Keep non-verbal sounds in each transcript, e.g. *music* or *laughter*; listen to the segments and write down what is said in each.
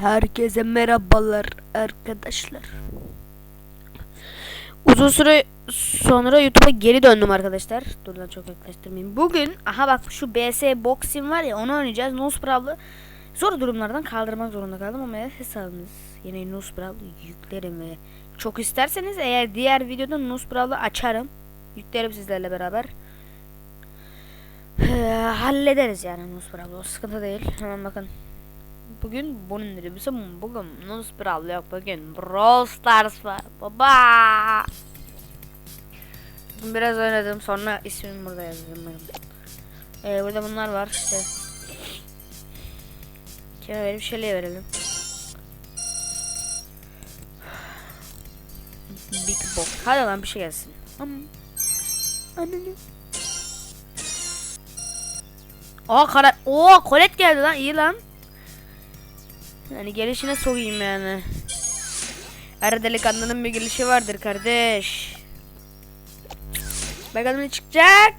Herkese merhabalar arkadaşlar. Uzun süre sonra YouTube'a geri döndüm arkadaşlar. Dur lan çok yaklaştırmayayım. Bugün aha bak şu BS Boxing var ya onu oynayacağız. Nosprav'lı zor durumlardan kaldırmak zorunda kaldım ama hesabımız yine Nosprav'lı yüklerim ve çok isterseniz eğer diğer videoda Nosprav'lı açarım. Yüklerim sizlerle beraber. Ee, hallederiz yani Nosprav'lı o sıkıntı değil. Hemen bakın. Bugün bunun indirimizi bugün Nus Brawl yok bugün Brawl Stars var baba. Biraz oynadım sonra ismimi burada yazdım. Ee, burada bunlar var işte. Kime verelim şöyle verelim. Big Box. Hadi lan bir şey gelsin. Ananı. Aa kara. Oo kolet geldi lan iyi lan. Yani gelişine sokayım yani. Her delikanlının bir gelişi vardır kardeş. Bakalım ne çıkacak.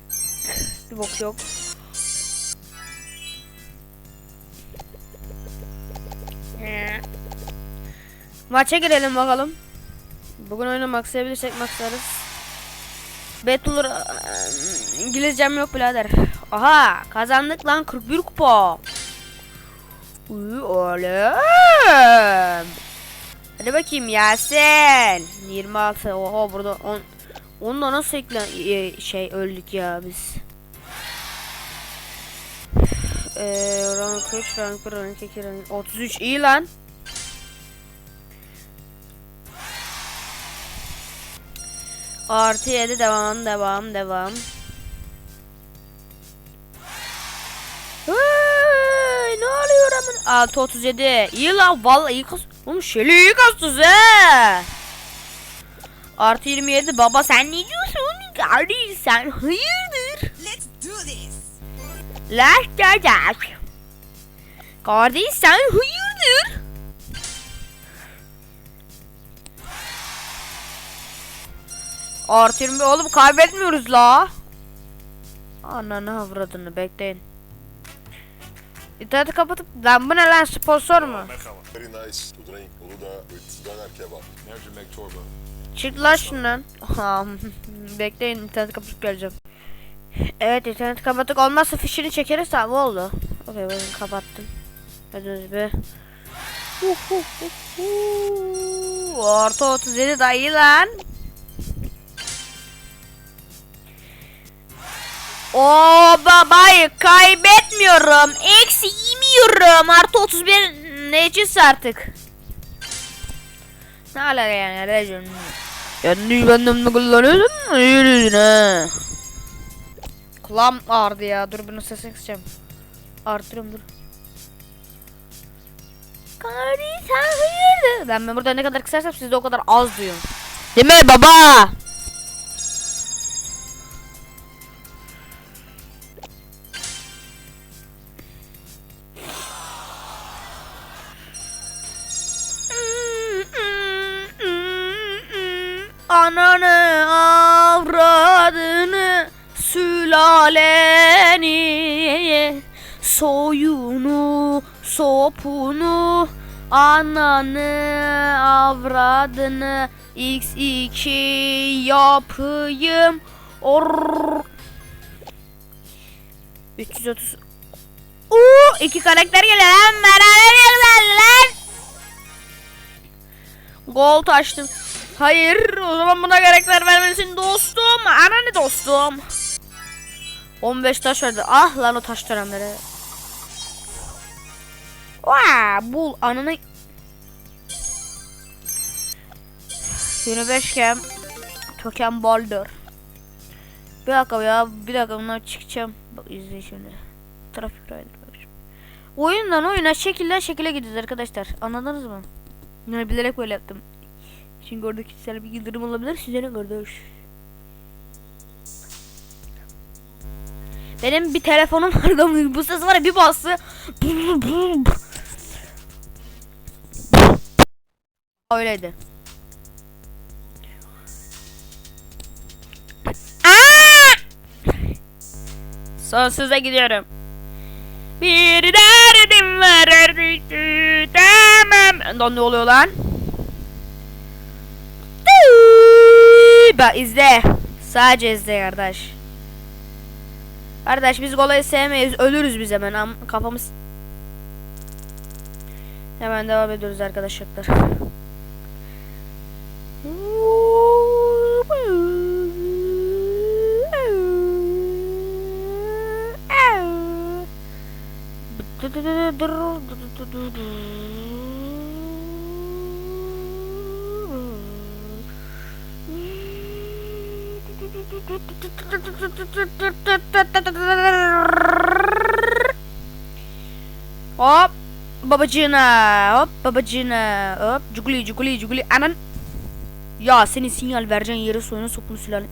Bir bok yok. Ee. Maça girelim bakalım. Bugün oyunu maxlayabilirsek maxlarız. Betulur İngilizcem yok birader. Aha kazandık lan 41 kupa. Uy oğlum. Hadi bakayım Yasin. 26. Oha burada 10 Onunla nasıl ekle e, şey öldük ya biz. Eee rank 3, rank 1, rank 2, rank 33 iyi lan. Artı 7 devam devam devam. Ne oluyor aman? 6 37. İyi lan vallahi iyi kas. Oğlum şöyle iyi kastız he. Artı 27 baba sen ne diyorsun? Kardeş sen hayırdır? Let's do this. Let's do that. Kardeş sen hayırdır? Artı 20 oğlum kaybetmiyoruz la. Ananı avradını bekleyin. İnterneti kapatıp lan bu ne lan sponsor mu? Very nice to drink Uludağ with doner kebab. Mercimek çorba. Çık lan şundan. *laughs* Bekleyin internet kapatıp geleceğim. Evet internet kapattık olmazsa fişini çekeriz tamam oldu. Okey ben kapattım. Gördüğünüz gibi. Orta 37 daha iyi lan. O babayı kaybetmiyorum. Eksi yemiyorum. Artı 31 necisi artık. Ne alaka yani Recep? Kendi benimle kullanıyorsun mu? Yürüyün ha. Kulağım ağrıdı ya. Dur bunun sesini kısacağım. Artırıyorum dur. Kardeş sen hayırdır? Ben, ben burada ne kadar kısarsam siz de o kadar az duyun. Değil mi baba? Sopunu ananı avradını x2 yapayım or 330 Uuu iki karakter geliyor lan beraber yaklar lan Gol taştım. Hayır o zaman buna karakter vermelisin dostum. Ananı dostum. 15 taş verdi. Ah lan o taş törenleri. Vaa bul ananı. 25 kem. Token Boulder. Bir dakika ya bir dakika bundan çıkacağım. Bak izle şimdi. Trafik rider. Oyundan oyuna şekilden şekile gidiyoruz arkadaşlar. Anladınız mı? Yani bilerek böyle yaptım. Çünkü orada kişisel bir yıldırım olabilir. Size ne kardeş? Benim bir telefonum vardı. Bu ses var ya bir bastı. Öyleydi. Sonsuza gidiyorum. Bir derdim var. Tamam. Ondan ne oluyor lan? Bak izle. Sadece izle kardeş. Kardeş biz kolayı sevmeyiz. Ölürüz biz hemen. Am kafamız... Hemen devam ediyoruz arkadaşlar. Babat cina, babat cina, jubuli, jubuli, jubuli, Anan. Ya senin sinyal vereceğin yere soyuna sokun sülale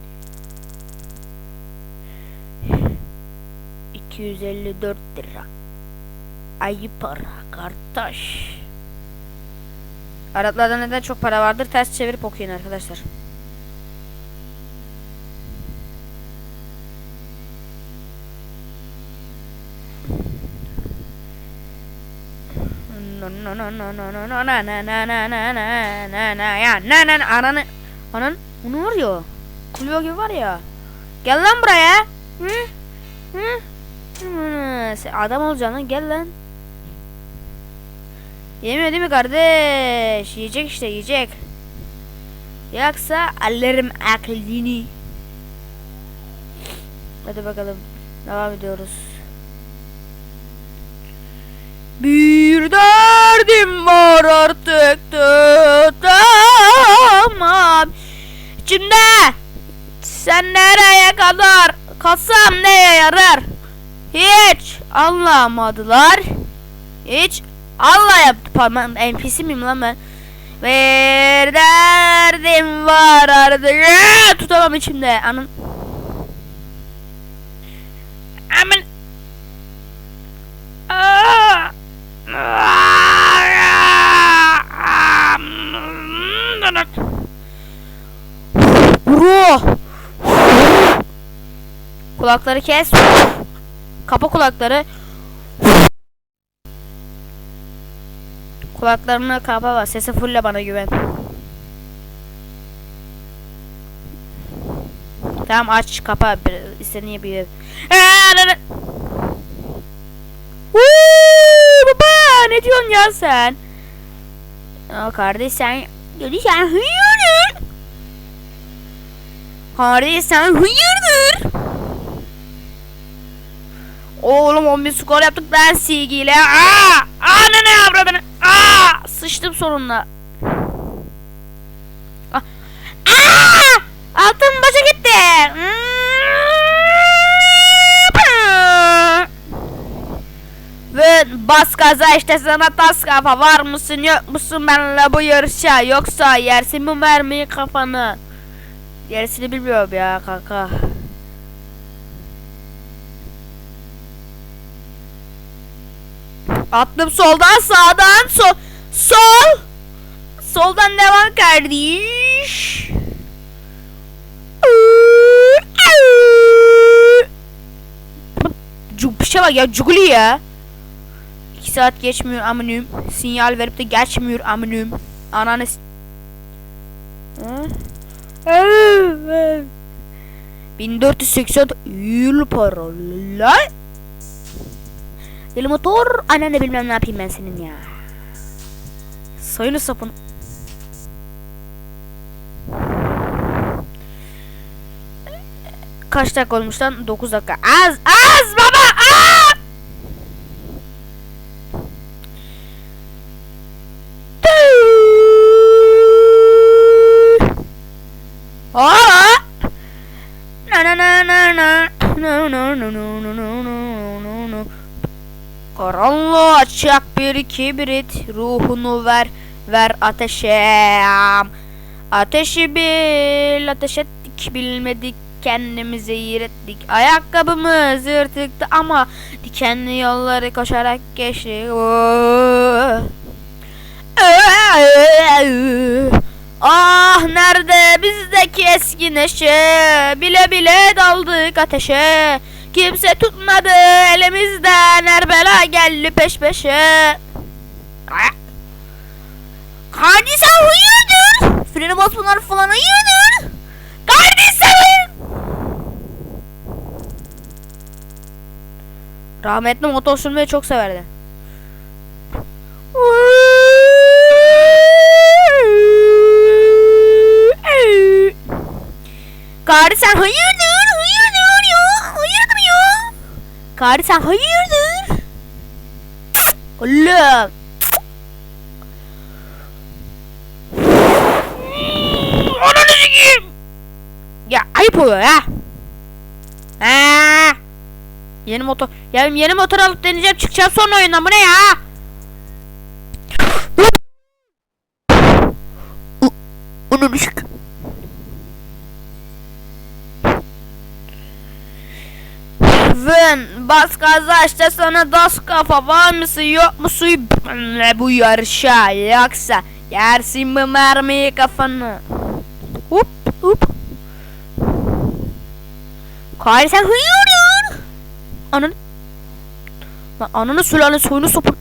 254 lira. Ayı para kardeş. Araplarda neden çok para vardır? Ters çevirip okuyun arkadaşlar ya na na na ananı anan onu var ya kulübe gibi var ya gel lan buraya hı hı sen adam olacaksın lan gel lan Yemiyor değil mi kardeş? Yiyecek işte yiyecek. Yoksa alırım aklını Hadi bakalım devam ediyoruz. Bir derdim var artık tutamam. İçimde Sen nereye kadar Kalsam neye yarar? Hiç anlamadılar. Hiç Allah yaptı. Pardon NPC miyim lan ben? Bir derdim var artık. Tutamam içimde. Anın Aman. Aa! Bro. Kulakları kes. Kapa kulakları. Kulaklarını kapa var. Sesi fulle bana güven. Tamam aç kapa. Bir- İstediğin yapıyor. Woo, ne diyorsun ya sen? Ya kardeş sen dedi sen hayırdır? Kardeş sen hayırdır? Oğlum 11 skor yaptık ben silgiyle. Aa! Anne ne avradını? Aa! Sıçtım sonunda. Bas gaza işte sana tas kafa var mısın yok musun benimle bu yarışa yoksa yersin bu mermiyi kafanı. Gerisini bilmiyorum ya kanka. Attım soldan sağdan sol sol soldan devam kardeş. Cupşa bak ya cuguli ya. 2 saat geçmiyor aminim. Sinyal verip de geçmiyor aminim. Ananı Hı? 1480 euro para lan. Deli motor ananı bilmem ne yapayım ben senin ya. Sayılı sapın. Kaç dakika olmuş lan? 9 dakika. Az az. Karanlığı açacak bir kibrit ruhunu ver ver ateşe. Ateşi bil ateş ettik bilmedik kendimizi yiğrettik Ayakkabımız yırtıktı ama dikenli yolları koşarak geçtik Oo. Ah nerede bizdeki eski neşe Bile bile daldık ateşe Kimse tutmadı elimizden Her bela geldi peş peşe. Kardeş sen hayırdır? Frene basmalar falan hayırdır? Kardeş sen hayır. Rahmetli motor sürmeyi çok severdi. Karı sen hayırdır? Hayırdır ya? Hayırdır ya? Karı hayırdır? Oğlum. Ananı sikeyim. Ya ayıp oluyor ya. Ha. Yeni motor. Ya yeni motor alıp deneyeceğim çıkacağım sonra oyundan bu ne ya? Sikeyim. Vın bas gaza işte sana das kafa. Var mısın yok musun? Ne bu yarışa yoksa yersin mi mermiyi kafanı. Hop hop. Kayri sen hıyırdın Ananı Lan ananı sülalenin soyunu sopun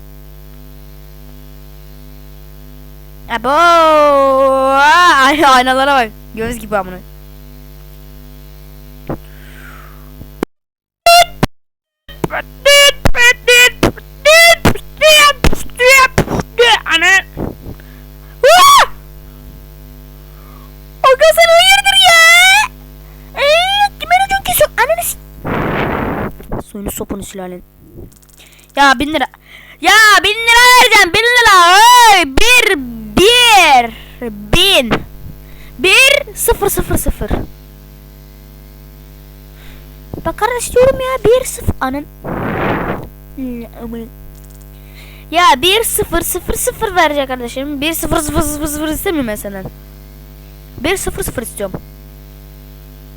Abo Ay aynalara bak göz gibi amına Ana. Sopunu sülalen. Ya bin lira. Ya bin lira vereceğim bin lira. Oy, bir bir bin. Bir sıfır sıfır sıfır. Diyorum ya bir sıfır. Anan. Ya 1 0 0 0 verecek kardeşim. 1 0 0 0 0 istemiyorum ben senden. 1 0 0 istiyorum.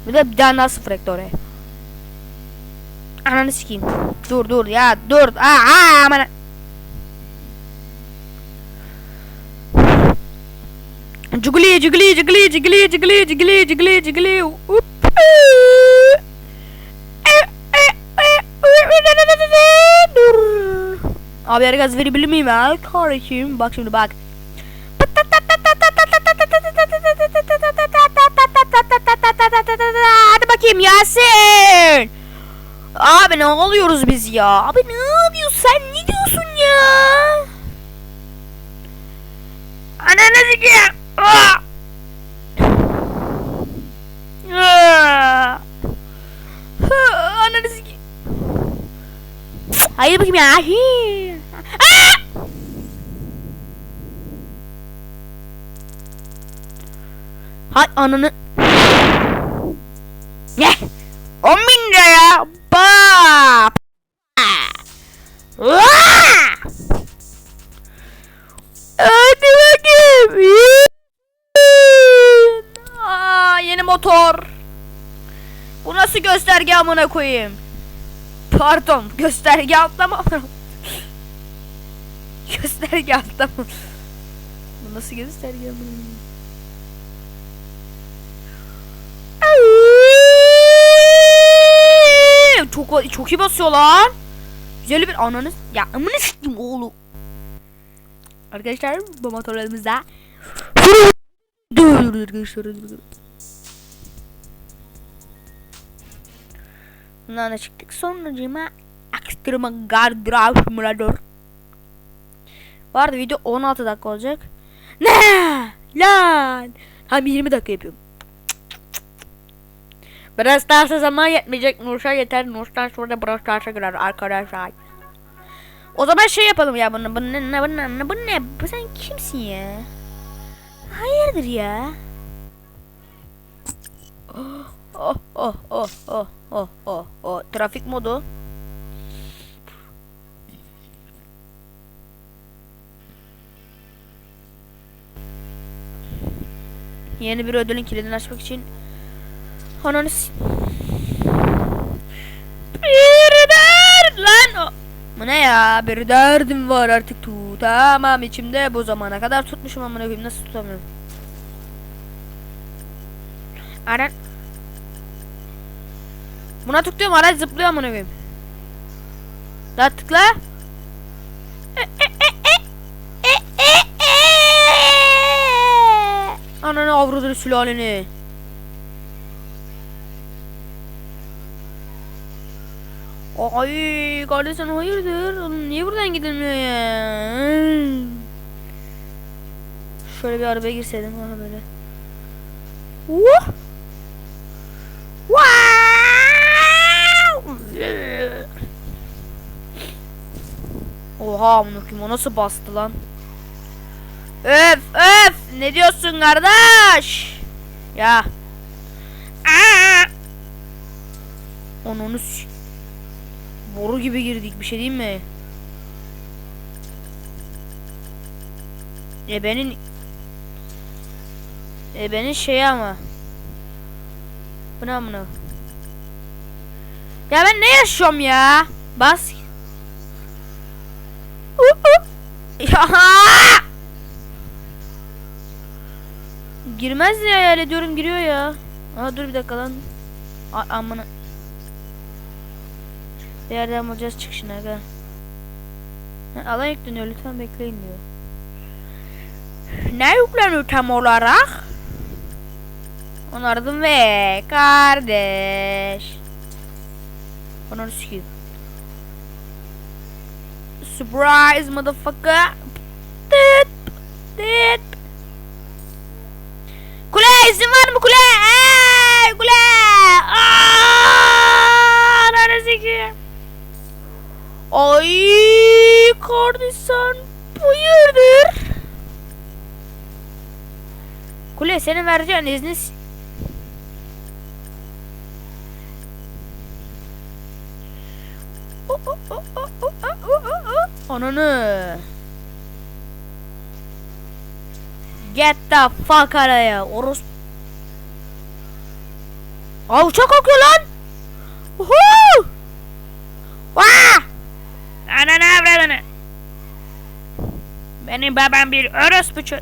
Bir de bir tane daha 0 ekle oraya. Ananı sikeyim. Dur dur ya dur. Aa, aa aman. Cuguli cuguli cuguli cuguli cuguli cuguli cuguli. Up. Abi yer gaz verebilir miyim ya? Kardeşim bak şimdi bak. Hadi bakayım Yasin. Abi ne oluyoruz biz ya? Abi ne yapıyorsun sen? Ne diyorsun ya? Ananı sikeyim. Ananı sikeyim. Hayır bakayım ya. Hi. Aa! Hay ananı. Ne? 10 bin lira ya. Bap. Hadi bakayım. Aa, yeni motor. Bu nasıl gösterge amına koyayım? Pardon, gösterge atlama. *laughs* gösterge atlama. Bu nasıl gösterge amına? Çok çok iyi basıyor lan. Güzel bir ananız. Ya amına siktim oğlum. Arkadaşlar bu motorlarımızda Dur arkadaşlar. Bundan da çıktık sonucuma Extreme Guard Drive Simulator arada video 16 dakika olacak Ne lan Tam 20 dakika yapıyorum Biraz daha zaman yetmeyecek Nurşa yeter Nurş'tan sonra Brawl Stars'a girer arkadaşlar O zaman şey yapalım ya bunu bu ne bu ne bu ne Bu sen kimsin ya Hayırdır ya Oh oh oh oh oh oh oh trafik modu. Yeni bir ödülün kilidini açmak için Ananı Bir dert lan o. Bu ne ya? Bir derdim var artık. Tutamam içimde. Bu zamana kadar tutmuşum amına koyayım. Nasıl tutamıyorum? Aran Buna tıklıyorum araç zıplıyor amına koyayım. Daha tıkla. E. avradını sülaleni. Ay kardeş sen hayırdır? Niye buradan gidilmiyor ya? Şöyle bir arabaya girseydim bana böyle. Wow! Oha amına o nasıl bastı lan? Öf öf ne diyorsun kardeş? Ya. Onu s- Boru gibi girdik bir şey değil mi? Ebenin Ebenin şeyi ama. Bu ne amına? Ya ben ne yaşıyorum ya? Bas. *laughs* Girmez ya hayal ediyorum giriyor ya. Aa dur bir dakika lan. A amına. Bir yerden bulacağız çıkışını aga. Ha, Alan yükleniyor lütfen bekleyin diyor. Ne yükleniyor tam olarak? Onu aradım ve kardeş. Onu sikeyim. Surprise motherfucker. Tıt. Tıt. Kule izin var mı kule? Hey kule. Aaaa. Nerede sikeyim? Ay kardeş sen buyurdur. Kule senin vereceğin izni Ananı. Get the fuck here. Oros. Aa uçak kalkıyor lan. Woohoo! Vaa! Ananı avradını. Benim babam bir orospu çö...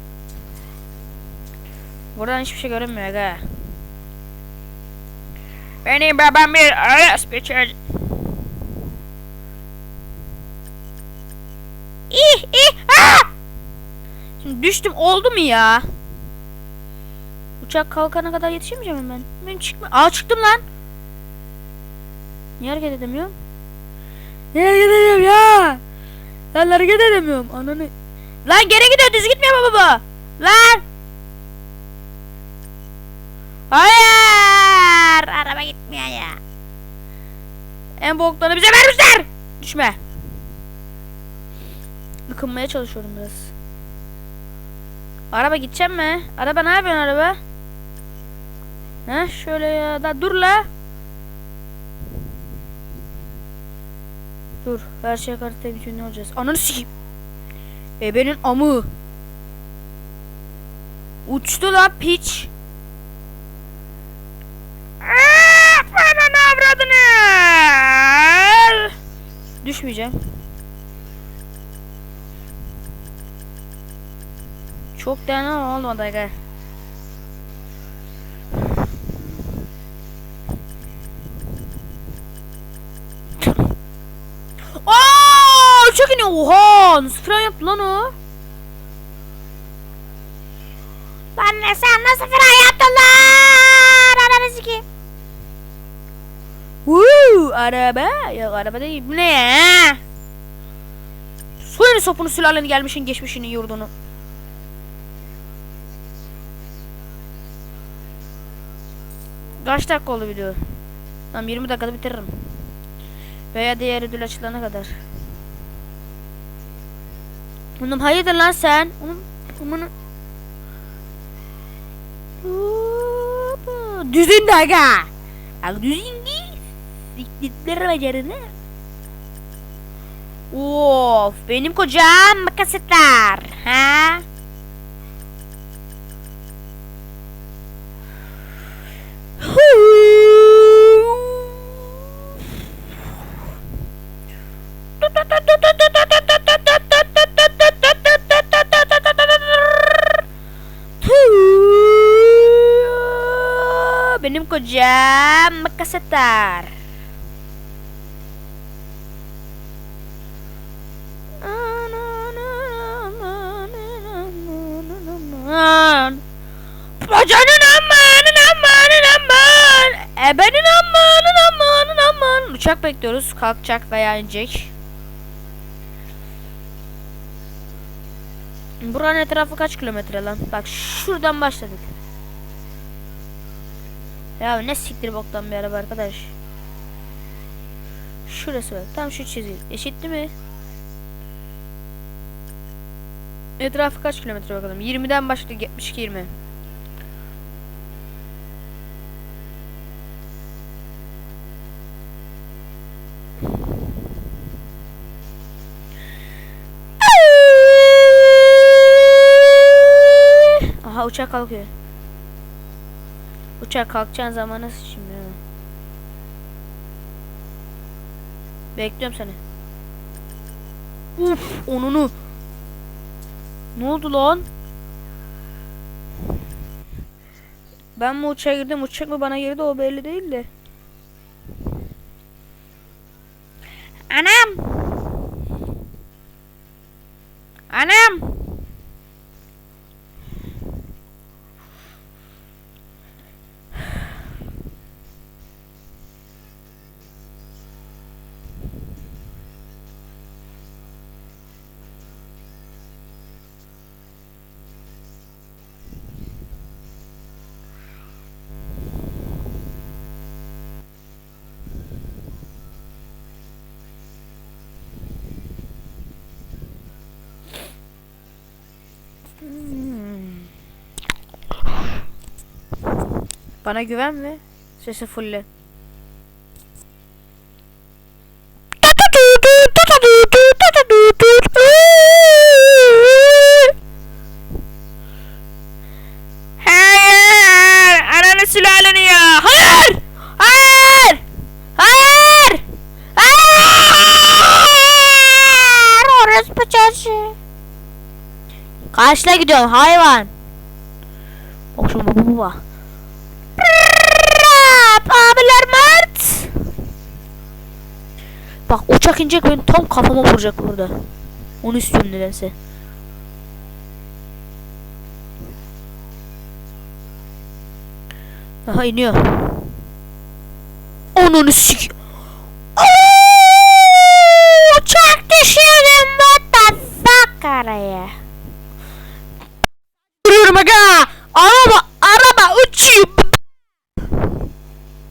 Buradan hiçbir şey görünmüyor aga. Benim babam bir orospu çö... İh ih ah! Şimdi düştüm oldu mu ya? Uçak kalkana kadar yetişemeyeceğim ben. Ben çıkma. Aa çıktım lan. Niye hareket edemiyorum? Niye hareket edemiyorum ya? Lan hareket edemiyorum. Ananı. Lan geri gidiyor düz gitmiyor mu baba? Lan. Hayır. Araba gitmiyor ya. En boktanı bize vermişler. Düşme. Ikınmaya çalışıyorum biraz. Araba gideceğim mi? Araba ne yapıyorsun araba? Ha şöyle ya da dur la. Dur her şey kartı ne olacağız? Ananı sikeyim. Ebenin amı. Uçtu la piç. Aa, Ananı avradını. Düşmeyeceğim. Çok dayanamam olmadı aga. Aa, çok iniyor. Oha, nasıl fren yaptı lan o? Lan ne sen nasıl fren yaptın lan? Ananı sikeyim. Woo, araba. Yok araba değil. Bu ne ya? Soyunu sopunu sülaleni gelmişin geçmişini yurdunu. Kaç dakika oldu video? Tamam 20 dakikada bitiririm. Veya diğer ödül açılana kadar. Oğlum hayırdır lan sen? Oğlum bunu Düzün de aga. Aga düzün değil. Siktikler becerine. Of benim kocam makasitler. Ha? Benim kocam makasetar. Bacanın E benim amanın amanın aman. Uçak bekliyoruz. Kalkacak veya inecek. Buranın etrafı kaç kilometre lan? Bak şuradan başladık. Ya ne siktir boktan bir araba arkadaş. Şurası bak. Tam şu çizgi. Eşitti mi? Etrafı kaç kilometre bakalım. 20'den başladık. 72 20. Aha uçak kalkıyor. Uçak kalkacağın zamanı şimdi. Bekliyorum seni. Uf, onunu. Ne oldu lan? Ben mi uçağa girdim, uçak mı bana girdi o belli değil de. Anam! Anam! Bana güvenme. Sesi fulle. Hayır! Ananı sülaleni ya! Hayır! Hayır! Hayır! Hayır! Orospu çocuğu. Kaçla gidiyorsun hayvan? Bak şu baba baba. Uçak inecek benim tam kafama vuracak burada. Onu istiyorum nedense. Aha iniyor. Onun sik. Oo, Uçak düşürdüm araya. Duruyorum aga. Araba araba uçuyor.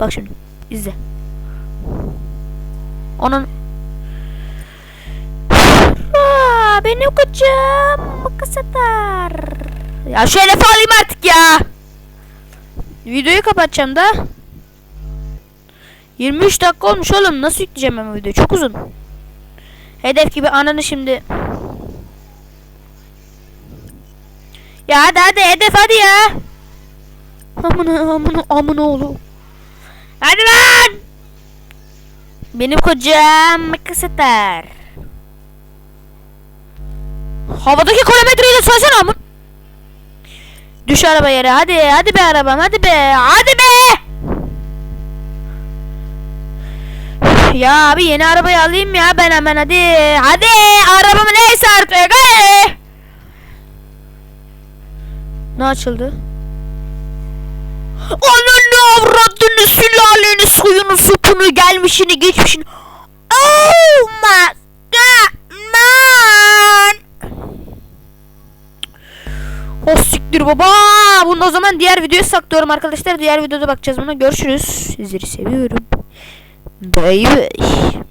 Bak şimdi izle. Onun Aa, benim kocam makas atar. Ya hedefi alayım artık ya. Videoyu kapatacağım da. 23 dakika olmuş oğlum. Nasıl yükleyeceğim ben bu videoyu? Çok uzun. Hedef gibi ananı şimdi. Ya hadi hadi hedef hadi ya. Amına amına amına oğlum. Hadi lan. Benim kocam kısıtlar. Havadaki kilometreyi de saysana amın. Düş araba yere hadi hadi be arabam hadi be hadi be. Ya abi yeni arabayı alayım ya ben hemen hadi. Hadi arabamı neyse artık hadi. Ne açıldı? Ananı avradını sülaleni suyunu supunu gelmişini geçmişini. Oh my god man. O siktir baba. Bunu o zaman diğer videoya saklıyorum arkadaşlar. Diğer videoda bakacağız buna. Görüşürüz. Sizleri seviyorum. Bay bay.